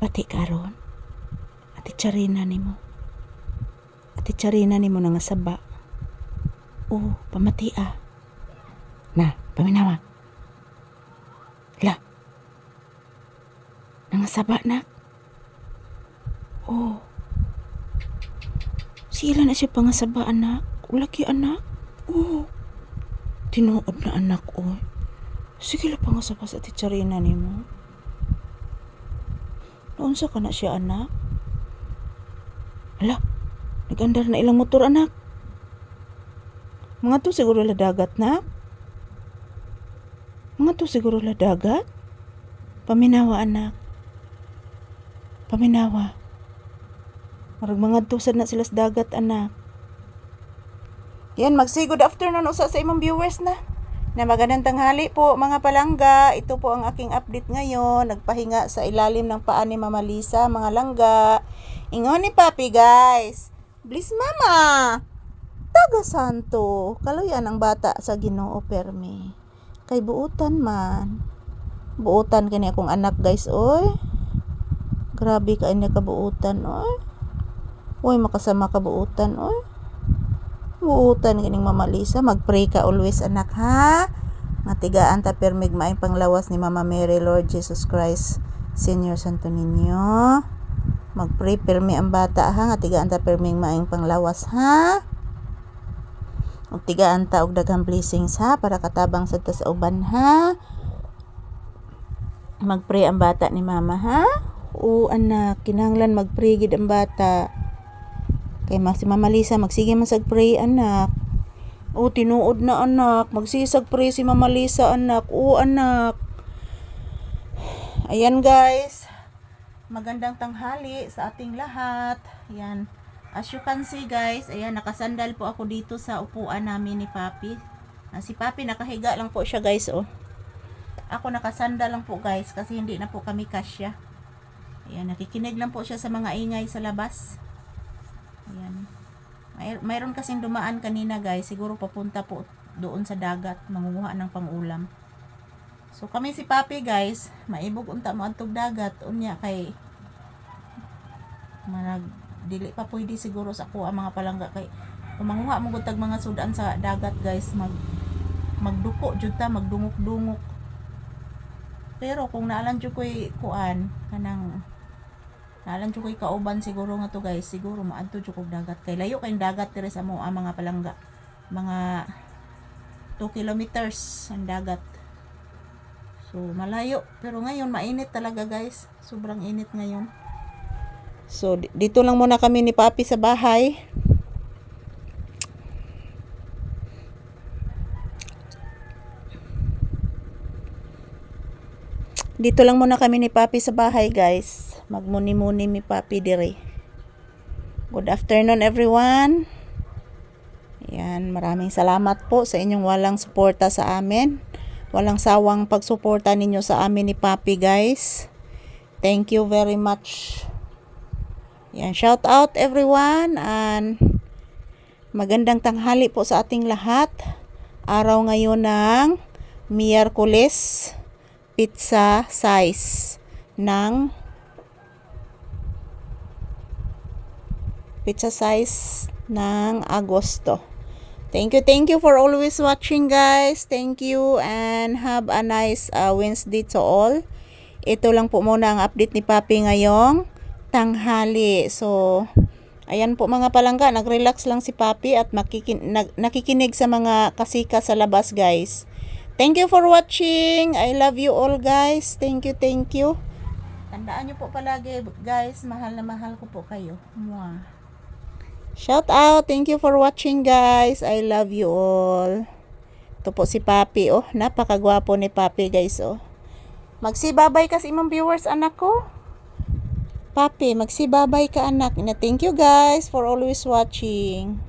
Pabati karon. Ati charina nimo. Ati charina nimo nga saba. Oo, pamati ah. Na, paminawa. La. Nangasaba na. Oo. Sila na siya pangasaba anak. Ulaki anak. Oo. Tinuod na anak oy. Sige la pangasaba sa titsarina nimo. Naunsa ka na siya anak? Ala, nagandar na ilang motor anak. Mga to siguro la dagat na. Mga to siguro la dagat. Paminawa anak. Paminawa. Marag mga tusad na sila sa dagat anak. Yan, magsi good afternoon usa sa imong viewers na. Na magandang tanghali po mga palangga. Ito po ang aking update ngayon. Nagpahinga sa ilalim ng paa ni Mama Lisa, mga langga. Ingon ni Papi guys. Bliss Mama. Taga Santo. Kaluyan ang bata sa Ginoo permi. Kay buutan man. Buutan kani akong anak guys oy. Grabe ka niya kabuutan oy. Oy makasama kabuutan oy. Buutan kining Mama Lisa, mag-pray ka always anak ha. Nga tigaan ta permig maing panglawas ni Mama Mary Lord Jesus Christ Senior Santo Niño. Mag-pray permi ang bata ha nga tigaan ta permig maing panglawas ha. Ug tigaan ta og daghang blessings ha para katabang sa ta sa uban ha. Mag-pray ang bata ni Mama ha. Oo anak, kinahanglan mag-pray gid ang bata. Kay mas si Mama Lisa magsige man sag pray anak. O tinuod na anak, magsisag pray si Mama Lisa anak. O anak. Ayan guys. Magandang tanghali sa ating lahat. Ayan. As you can see guys, ayan nakasandal po ako dito sa upuan namin ni Papi. Ah, si Papi nakahiga lang po siya guys oh. Ako nakasandal lang po guys kasi hindi na po kami kasya. Ayan, nakikinig lang po siya sa mga ingay sa labas. Ayan. May, mayroon kasing dumaan kanina guys. Siguro papunta po doon sa dagat. Mangunguha ng pangulam. So kami si Papi guys. Maibog unta mo antog dagat. Unya kay manag dili pa pwede siguro sa ang mga palangga kay kumanguha mo gud tag mga sudan sa dagat guys mag magduko jud ta magdungok-dungok pero kung naalan jud koy kuan kanang Nalan jud koy kauban siguro nga to guys, siguro maadto jud kog dagat kay layo kay dagat diri sa mo ang mga palangga. Mga 2 kilometers ang dagat. So malayo, pero ngayon mainit talaga guys. Sobrang init ngayon. So di- dito lang muna kami ni Papi sa bahay. Dito lang muna kami ni Papi sa bahay, guys. Magmuni-muni mi Papi dire. Good afternoon, everyone. Yan, maraming salamat po sa inyong walang suporta sa amin. Walang sawang pagsuporta ninyo sa amin ni Papi, guys. Thank you very much. Yan, shout out everyone and magandang tanghali po sa ating lahat. Araw ngayon ng Miyerkules pizza size ng pizza size ng Agosto. Thank you, thank you for always watching guys. Thank you and have a nice uh, Wednesday to all. Ito lang po muna ang update ni Papi ngayong tanghali. So, ayan po mga palangga, nag-relax lang si Papi at makikin- nag- nakikinig sa mga kasika sa labas guys. Thank you for watching. I love you all guys. Thank you, thank you. Tandaan nyo po palagi guys, mahal na mahal ko po kayo. Mwah. Shout out. Thank you for watching guys. I love you all. Ito po si Papi oh. Napakagwapo ni Papi guys oh. Magsibabay kasi imong viewers anak ko. Papi, magsibabay ka anak. Na thank you guys for always watching.